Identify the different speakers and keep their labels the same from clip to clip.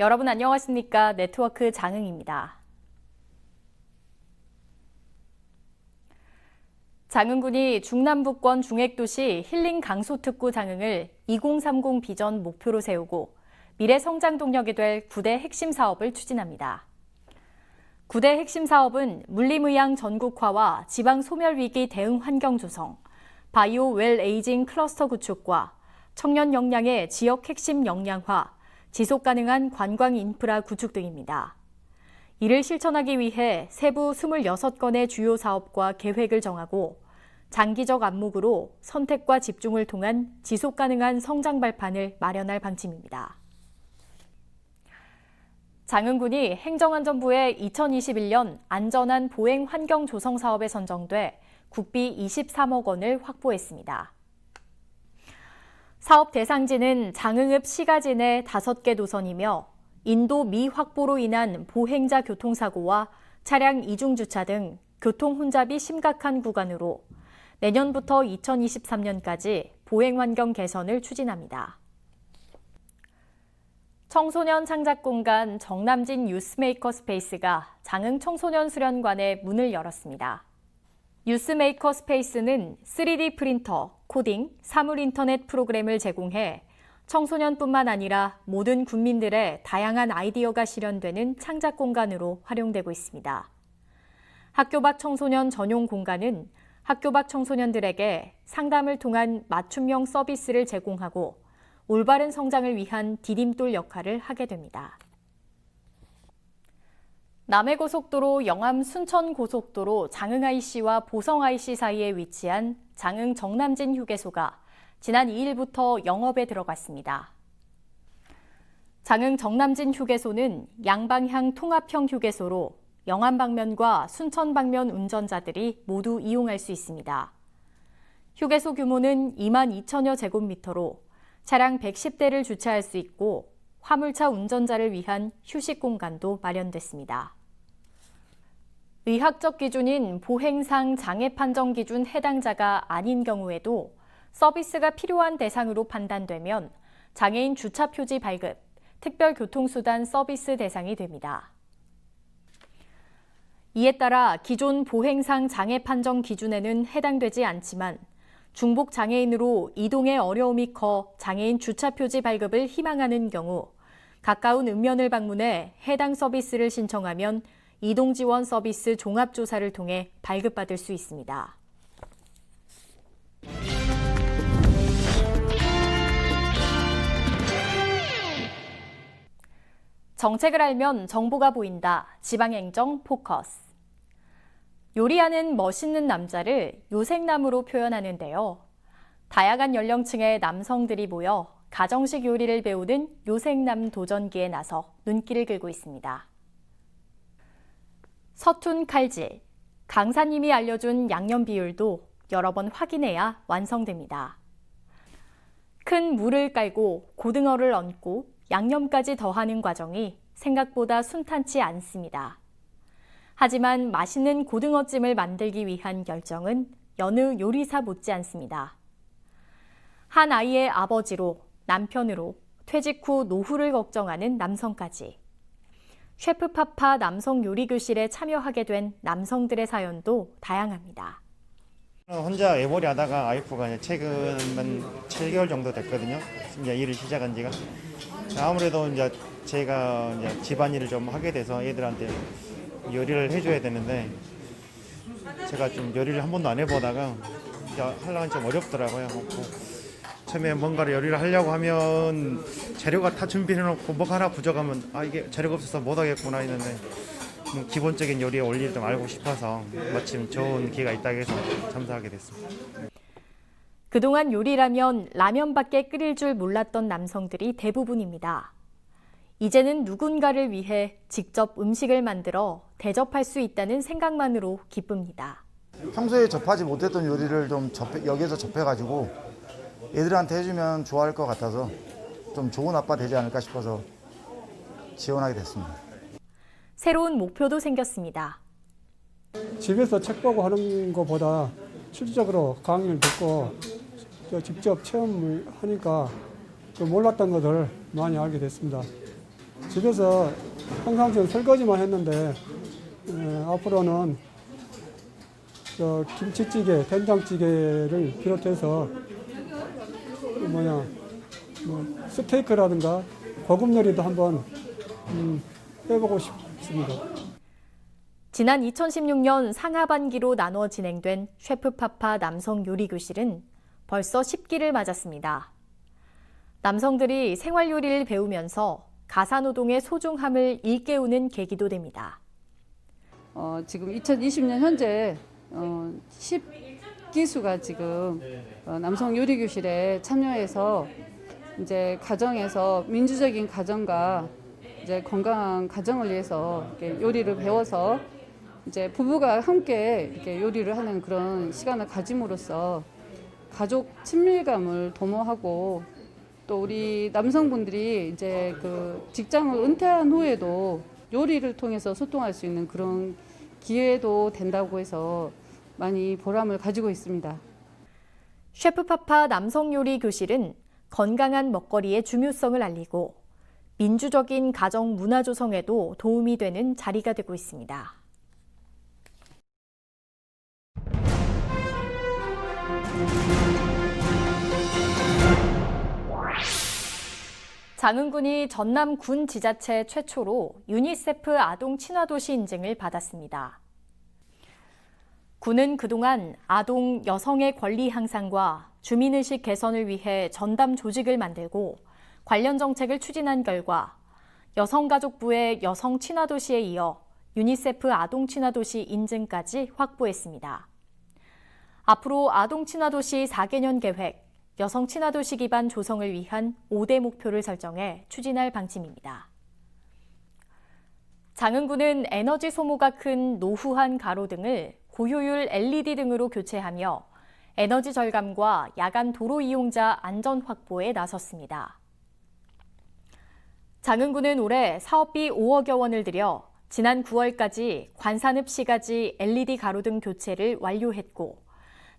Speaker 1: 여러분 안녕하십니까? 네트워크 장흥입니다. 장흥군이 중남부권 중액도시 힐링 강소특구 장흥을 2030 비전 목표로 세우고 미래 성장 동력이 될 9대 핵심 사업을 추진합니다. 9대 핵심 사업은 물림의양 전국화와 지방 소멸 위기 대응 환경 조성, 바이오 웰 에이징 클러스터 구축과 청년 역량의 지역 핵심 역량화, 지속 가능한 관광 인프라 구축 등입니다. 이를 실천하기 위해 세부 26건의 주요 사업과 계획을 정하고 장기적 안목으로 선택과 집중을 통한 지속 가능한 성장 발판을 마련할 방침입니다. 장흥군이 행정안전부의 2021년 안전한 보행 환경 조성 사업에 선정돼 국비 23억 원을 확보했습니다. 사업 대상지는 장흥읍 시가지 내 5개 도선이며 인도 미 확보로 인한 보행자 교통사고와 차량 이중 주차 등 교통 혼잡이 심각한 구간으로 내년부터 2023년까지 보행 환경 개선을 추진합니다. 청소년 창작 공간 정남진 유스메이커 스페이스가 장흥 청소년 수련관에 문을 열었습니다. 유스메이커 스페이스는 3D 프린터, 코딩, 사물 인터넷 프로그램을 제공해 청소년뿐만 아니라 모든 국민들의 다양한 아이디어가 실현되는 창작 공간으로 활용되고 있습니다. 학교 밖 청소년 전용 공간은 학교 밖 청소년들에게 상담을 통한 맞춤형 서비스를 제공하고 올바른 성장을 위한 디딤돌 역할을 하게 됩니다. 남해고속도로 영암 순천고속도로 장흥 IC와 보성 IC 사이에 위치한 장흥 정남진 휴게소가 지난 2일부터 영업에 들어갔습니다. 장흥 정남진 휴게소는 양방향 통합형 휴게소로 영암 방면과 순천 방면 운전자들이 모두 이용할 수 있습니다. 휴게소 규모는 2만 2천여 제곱미터로 차량 110대를 주차할 수 있고 화물차 운전자를 위한 휴식 공간도 마련됐습니다. 의학적 기준인 보행상 장애 판정 기준 해당자가 아닌 경우에도 서비스가 필요한 대상으로 판단되면 장애인 주차 표지 발급, 특별교통수단 서비스 대상이 됩니다. 이에 따라 기존 보행상 장애 판정 기준에는 해당되지 않지만 중복 장애인으로 이동에 어려움이 커 장애인 주차 표지 발급을 희망하는 경우 가까운 읍면을 방문해 해당 서비스를 신청하면 이동 지원 서비스 종합 조사를 통해 발급받을 수 있습니다. 정책을 알면 정보가 보인다. 지방행정 포커스. 요리하는 멋있는 남자를 요생남으로 표현하는데요. 다양한 연령층의 남성들이 모여 가정식 요리를 배우는 요생남 도전기에 나서 눈길을 끌고 있습니다. 서툰 칼질, 강사님이 알려준 양념 비율도 여러 번 확인해야 완성됩니다. 큰 물을 깔고 고등어를 얹고 양념까지 더하는 과정이 생각보다 순탄치 않습니다. 하지만 맛있는 고등어찜을 만들기 위한 열정은 여느 요리사 못지 않습니다. 한 아이의 아버지로 남편으로 퇴직 후 노후를 걱정하는 남성까지 셰프파파 남성 요리 교실에 참여하게 된 남성들의 사연도 다양합니다.
Speaker 2: 혼자 애벌이 하다가 와이프가 최근 한 7개월 정도 됐거든요. 이제 일을 시작한 지가. 아무래도 이제 제가 이제 집안일을 좀 하게 돼서 애들한테 요리를 해줘야 되는데 제가 좀 요리를 한 번도 안 해보다가 이제 하려면 좀 어렵더라고요. 그 처음에 뭔가를 요리를 하려고 하면 재료가 다 준비해 놓고 뭐가 하나 부족하면 아 이게 재료가 없어서 못 하겠구나 했는데 뭐 기본적인 요리의 원리를 좀 알고 싶어서 마침 좋은 기회가 있다고 해서 참석하게 됐습니다.
Speaker 1: 그동안 요리라면 라면밖에 끓일 줄 몰랐던 남성들이 대부분입니다. 이제는 누군가를 위해 직접 음식을 만들어 대접할 수 있다는 생각만으로 기쁩니다.
Speaker 3: 평소에 접하지 못했던 요리를 좀 접해, 여기에서 접해가지고 애들한테 해주면 좋아할 것 같아서 좀 좋은 아빠 되지 않을까 싶어서 지원하게 됐습니다.
Speaker 1: 새로운 목표도 생겼습니다.
Speaker 4: 집에서 책 보고 하는 것보다 실질적으로 강의를 듣고 저 직접 체험을 하니까 또 몰랐던 것을 많이 알게 됐습니다. 집에서 평상시엔 설거지만 했는데 에, 앞으로는 저 김치찌개, 된장찌개를 비롯해서 그 뭐냐 뭐 스테이크라든가 고급 요리도 한번 음, 해보고 싶습니다.
Speaker 1: 지난 2016년 상하반기로 나눠 진행된 셰프파파 남성 요리 교실은 벌써 10기를 맞았습니다. 남성들이 생활 요리를 배우면서 가사노동의 소중함을 일깨우는 계기도 됩니다.
Speaker 5: 어, 지금 2020년 현재 어, 10 기수가 지금 어, 남성 요리 교실에 참여해서 이제 가정에서 민주적인 가정과 이제 건강한 가정을 위해서 이렇게 요리를 배워서 이제 부부가 함께 이렇게 요리를 하는 그런 시간을 가짐으로써 가족 친밀감을 도모하고 또 우리 남성분들이 이제 그 직장을 은퇴한 후에도 요리를 통해서 소통할 수 있는 그런 기회도 된다고 해서 많이 보람을 가지고 있습니다.
Speaker 1: 셰프파파 남성 요리 교실은 건강한 먹거리의 중요성을 알리고 민주적인 가정 문화 조성에도 도움이 되는 자리가 되고 있습니다. 장흥군이 전남 군 지자체 최초로 유니세프 아동 친화도시 인증을 받았습니다. 군은 그동안 아동 여성의 권리 향상과 주민의식 개선을 위해 전담 조직을 만들고 관련 정책을 추진한 결과 여성가족부의 여성 친화도시에 이어 유니세프 아동 친화도시 인증까지 확보했습니다. 앞으로 아동 친화도시 4개년 계획, 여성 친화도시 기반 조성을 위한 5대 목표를 설정해 추진할 방침입니다. 장흥군은 에너지 소모가 큰 노후한 가로 등을 고효율 LED 등으로 교체하며 에너지 절감과 야간 도로 이용자 안전 확보에 나섰습니다. 장흥군은 올해 사업비 5억여 원을 들여 지난 9월까지 관산읍 시가지 LED 가로등 교체를 완료했고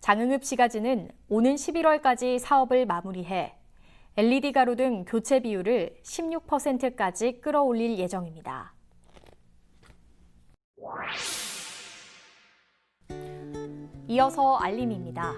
Speaker 1: 장흥읍 시가지는 오는 11월까지 사업을 마무리해 LED 가로등 교체 비율을 16%까지 끌어올릴 예정입니다. 이어서 알림입니다.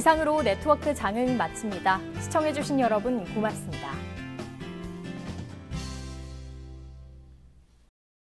Speaker 1: 이상으로 네트워크 장흥 마칩니다. 시청해주신 여러분 고맙습니다.